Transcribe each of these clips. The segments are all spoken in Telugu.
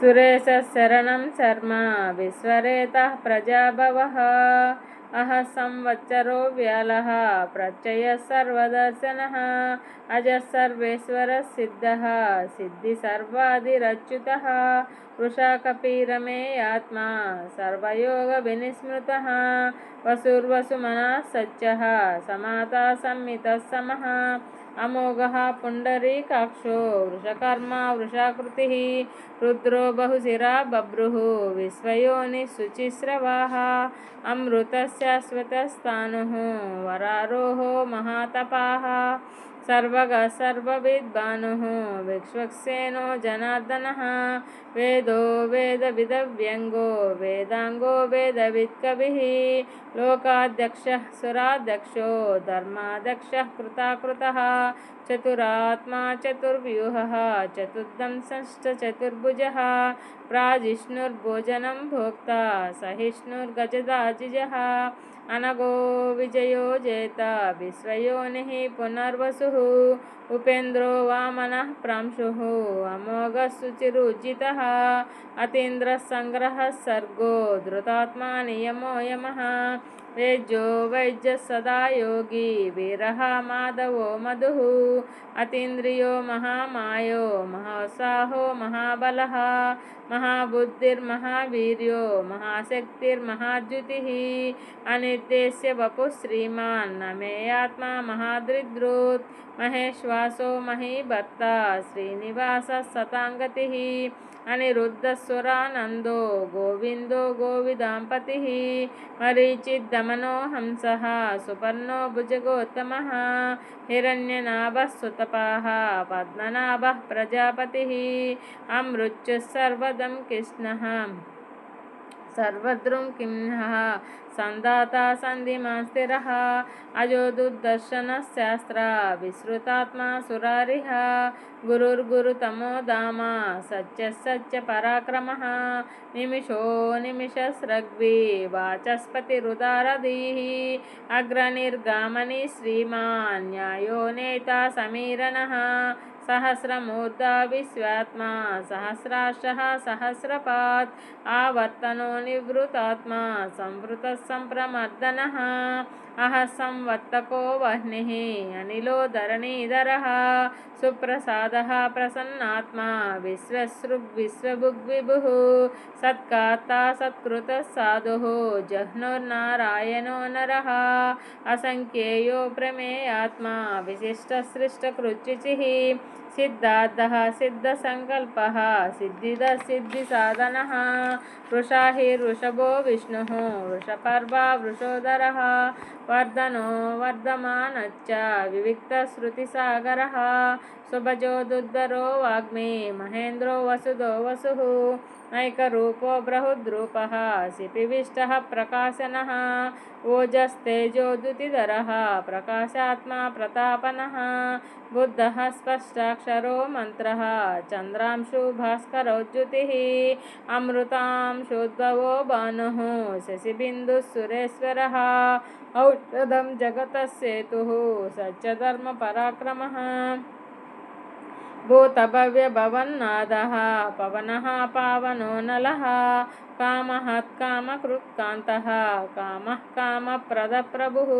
సురేశరణం శర్మ విశ్వరేత ప్రజాభవ అహ సంవత్సరో వ్యాల ప్రత్యయ సర్వదర్శన అజసర్వేశ్వర సిద్ధ సిద్ధి సర్వాదిరచ్యుత వృషాకపీరమే ఆత్మ సర్వయోగ వినిస్మృత వసుర్వసుమనా సత్య సమాత సంహిత సమః अमोघः पुण्डरीकाक्षो वृषकर्मा वृषाकृतिः रुद्रो बहुशिरा बभ्रुः विश्वयोनिः अमृत अमृतशाश्वतस्तानुः वरारोह महातपाः। सर्वगः सर्वविद्भानुः विक्ष्वक्सेनो जनार्दनः। वेदो वेदविदव्यङ्गो वेदाङ्गो वेदवित्कविः। लोकाध्यक्षः सुराध्यक्षो धर्माध्यक्षः कृताकृतः। चतुरात्मा चतुर्व्यूहः चतुर्दंशश्चतुर्भुजः प्राजिष्णुर्भोजनं भोक्ता सहिष्णुर्गजदाजिजः। अनगो विजयो जेता विश्वयोनिः पुनर्वसुः उपेन्द्रो वामनः प्रांशुः अमोघ शुचिजि अतीन्द्र संग्रह सर्गो धृतात्मा नियमो यमः वेज्यो वैद्यः सदा योगी वीरः माधवो मधुः, अतीन्द्रियो महामायो, महासाहो महाबलः, महाबुद्धिर्महावीर्यो, महाशक्तिर्महाद्युतिः, अनिर्देश्य वपुः श्रीमान् मे आत्मा महादृद्रुत् महेश्वासो महीभर्ता श्रीनिवासः सताङ्गतिः। అనిరుద్ధస్వరానందో గోవిందో గోవిదాంపతి మరీచిద్దమనో హంస సుపర్ణో భుజగోత్తమ హిరణ్యనాభస్సుతపాహ పద్మనాభ ప్రజాపతి అమృత్యుస్సర్వదం కృష్ణ సర్వద్రుం కిం సందాత సంధిమాస్థిర అజో దుర్దర్శనశాస్త్ర విశ్రుతాత్మా సురారిహ గురుర్గురుతమో దామ సత్యసత్య పరాక్రమ. నిమిషో నిమిషస్రగ్వి వాచస్పతిరుదారధీ అగ్రనిర్గామని శ్రీమాన్ న్యాయో నేత సమీరణ. सहस्रमूर्धा विश्वात्मा सहस्राशः सहस्रपात् आवर्तनो निवृतात्मा संवृतः सम्प्रमर्दनः अह संवर्तको वह्निः अनिलो धरणीधरः सुप्रसादः प्रसन्नात्मा विश्वसृग्विश्वभुग्विभुः सत्कार्ता सत्कृतः साधुः जह्नुर्नारायणो नरः असङ्ख्येयो प्रमेयात्मा సిద్ధార్థ సిద్ధసంకల్ప సిద్ధిద సిద్ధి సాధన వృషా హి వృషభో విష్ణు వృషపర్వ వృషోదర వర్ధనో వర్ధమానచ్చ వివిక్తశ్రుతిసాగర శుభజోదుద్దరో వాగ్మే మహేంద్రో వసుదో వసు नैकरूपो बृहद्रूपः शिपिविष्टः प्रकाशनः ओजस्तेजोद्युतिधरः प्रकाशात्मा प्रतापनः बुद्धः स्पष्टाक्षरो मन्त्रः चन्द्रांशु भास्करोज्युतिः अमृतांशोद्भवो भानुः शशिबिन्दुः सुरेश्वरः औषधं जगतः सेतुः सत्यधर्मपराक्रमः भूतभव्यभवन्नादः। पवनः पावनो नलः। कामहत्कामकृत्कान्तः कामः कामप्रदप्रभुः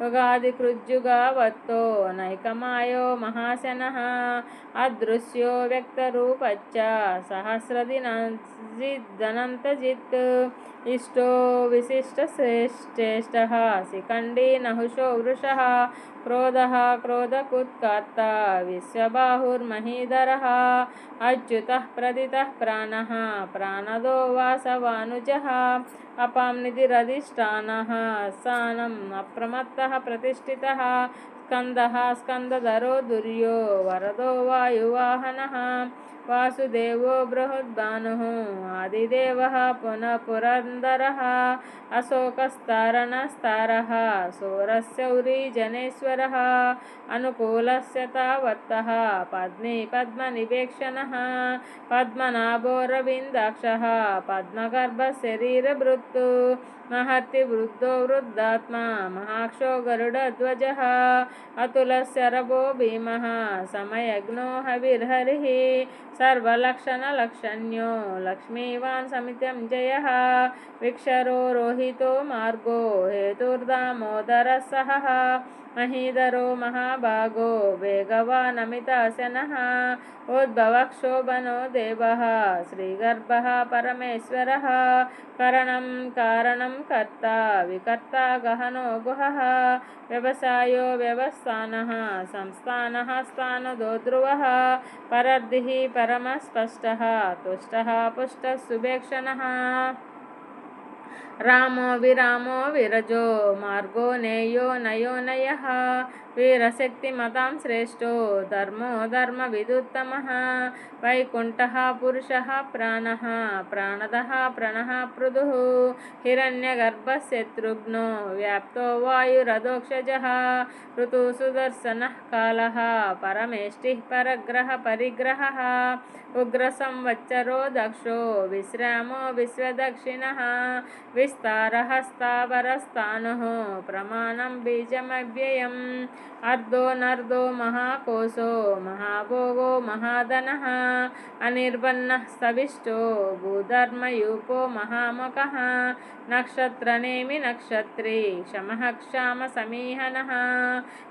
యుగాదికృజ్యుగావత్తో నైకమాయో మహాశన అదృశ్యో వ్యక్తరూపచ్చ సహస్రదినజిద్దనంతజిత్ ఇష్టో విశిష్టశ్రేష్ఠేష్ట శిఖండీ నహుషో వృష క్రోధ క్రోధకుత్కర్త విశ్వబాహుర్మహీధర అచ్యుత ప్రదిత ప్రాణ ప్రాణదో వాసవానుజ అపాంనిధిరధిష్టాన సానం అప్రమత్త प्रतिष्ठितः स्कन्दः स्कन्दधरो दुर्यो वरदो वायुवाहनः वासुदेवो बृहद्भानुः आदिदेवः पुनः पुरन्दरः अशोकस्तारणस्तारः सौरस्यौरीजनेश्वरः अनुकूलस्य तावत्तः पद्मी पद्मनिवेक्षणः पद्मनाभोरविन्दाक्षः पद्मगर्भशरीरभृत्तु महति वृद्धो वृद्धात्मा महाक्षो गरुडध्वजः अतुलशरभो भीमः समयज्ञो हविर्हरिः सर्वलक्षणलक्षण्यो लक्ष्मीवान् समितं जयः। विक्षरो रोहितो मार्गो हेतुर्दामोदरः सहः। महीधरो महाभागो वेगवानमिताशनः उद्भवक्षोभनो देवः श्रीगर्भः परमेश्वरः करणं कारणं कर्ता विकर्ता गहनो गुहः व्यवसायो व्यवस्थानः संस्थानः स्थानदो ध्रुवः परर्धिः परमस्पष्टः तुष्टः पुष्टः सुभेक्षणः రామో విరామో విరజో మార్గో నేయో నయో నయ. వీరశక్తిమతాం శ్రేష్టో ధర్మో ధర్మ విదుత్తమ. వైకుంఠ పురుష ప్రాణ ప్రాణద ప్రణ పృదు హిరణ్యగర్భశత్రుఘ్నో వ్యాప్తో వాయురదోక్షజ ఋతు సుదర్శన కాల పరమేష్టి పరగ్రహ పరిగ్రహ. ఉగ్ర సంవత్సరో దక్షో విశ్రామో విశ్వదక్షిణ. విశ్వ स्थावरस्थानुः प्रमाणं बीजमव्ययम् अर्धो नर्दो महाकोशो महाभोगो महाधनः अनिर्बन्नः सविष्टो भूधर्मयूपो महामकः नक्षत्रनेमि नक्षत्री क्षमः क्षामसमीहनः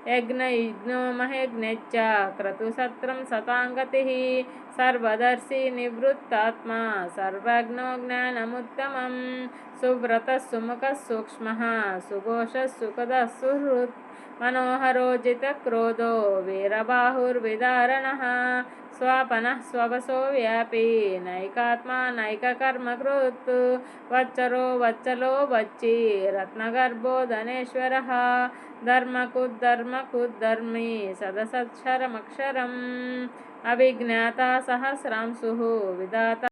यज्ञयुज्ञो महेज्ञश्च क्रतुसत्रं सताङ्गतिः సర్వదర్శి నివృత్తాత్మ సర్వజ్ఞో జ్ఞానముత్తమం సువ్రత సుముఖ సూక్ష్మ సుఘోష సుఖద సుహృత్ మనోహరోజిత క్రోధో వీరబాహుర్విదారణ స్వపన స్వవసో వ్యాపీ నైకాత్మ నైక కర్మకృత్ వచ్చరో వచ్చలో వచ్చి రత్నగర్భో ధనేశ్వర ధర్మకుద్ధర్మకుద్ధర్మి సదసత్క్షరమక్షరం अभिज्ञाता सहस्रांशुः विधाता